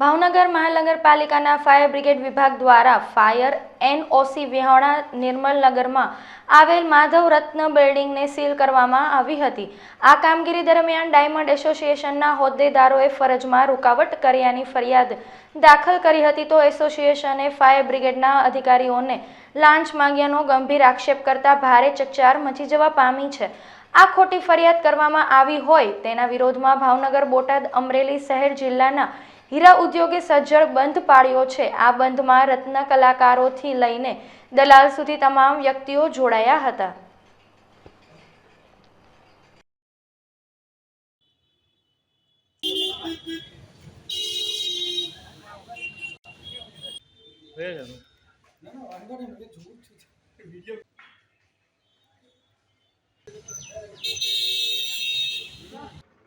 ભાવનગર મહાનગરપાલિકાના fire brigade વિભાગ દ્વારા ફાયર એનઓસી વિહોણા નિર્મલનગરમાં આવેલ માધવ રત્ન બિલ્ડિંગને સીલ કરવામાં આવી હતી. આ કામગીરી દરમિયાન ડાયમંડ એસોસિએશનના હોદ્દેદારોએ ફરજમાં રૂકાવટ કર્યાની ફરિયાદ દાખલ કરી હતી તો એસોસિએશને ફાયર બ્રિગેડના અધિકારીઓને લાંચ માંગ્યાનો ગંભીર આક્ષેપ કરતા ભારે ચકચાર મચી જવા પામી છે. આ ખોટી ફરિયાદ કરવામાં આવી હોય તેના વિરોધમાં ભાવનગર બોટાદ અમરેલી શહેર જિલ્લાના હીરા ઉદ્યોગે સજ્જડ બંધ પાડ્યો છે. આ બંધમાં રત્ન કલાકારોથી લઈને દલાલ સુધી તમામ વ્યક્તિઓ જોડાયા હતા.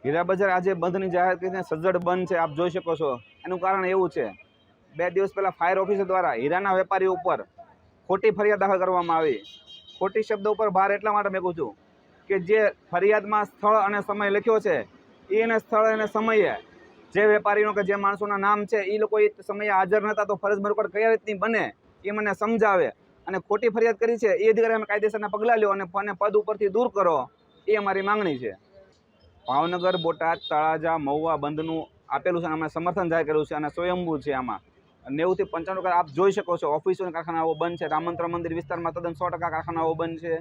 હીરા બજાર આજે બંધની જાહેર કરીને સજ્જડ બંધ છે, આપ જોઈ શકો છો. એનું કારણ એવું છે, બે દિવસ પહેલાં ફાયર ઓફિસર દ્વારા હીરાના વેપારીઓ ઉપર ખોટી ફરિયાદ દાખલ કરવામાં આવી. ખોટી શબ્દ ઉપર ભાર એટલા માટે મેં છું કે જે ફરિયાદમાં સ્થળ અને સમય લખ્યો છે એને સ્થળ અને સમયે જે વેપારીનો કે જે માણસોના નામ છે એ લોકો એ સમયે હાજર નહોતા તો ફરજ મરકડ કઈ રીતની બને, એ મને સમજાવે. અને ખોટી ફરિયાદ કરી છે એ અધિકારી અમે કાયદેસરના પગલાં લ્યો અને પદ ઉપરથી દૂર કરો, એ અમારી માંગણી છે. ભાવનગર, બોટાદ, તળાજા, મહુવા બંધનું આપેલું છે અને સમર્થન જાહેર કર્યું છે અને સ્વયંભૂ છે આમાં. નેવુંથી પંચાણું ટકા આપ જોઈ શકો છો, ઓફિસો કારખાનાઓ બંધ છે રામંત્ર મંદિર વિસ્તારમાં તદ્દન સો ટકા કારખાનાઓ બંધ છે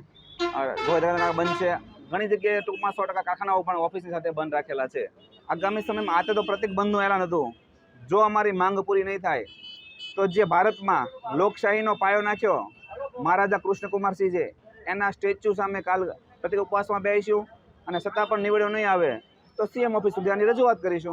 બંધ છે, ઘણી જગ્યાએ ટૂંકમાં સો ટકા કારખાનાઓ પણ ઓફિસની સાથે બંધ રાખેલા છે. આગામી સમયમાં આતે તો પ્રતિક બંધનું એલાન હતું. જો અમારી માંગ પૂરી નહીં થાય, તો જે ભારતમાં લોકશાહીનો પાયો નાખ્યો, મહારાજા કૃષ્ણકુમારસિંહે, એના સ્ટેચ્યુ સામે કાલ પ્રતિક ઉપવાસમાં બેસીશું. અને છતાં પણ નિવડ્યો નહીં આવે તો સીએમ ઓફિસ સુધી આની રજૂઆત કરીશું.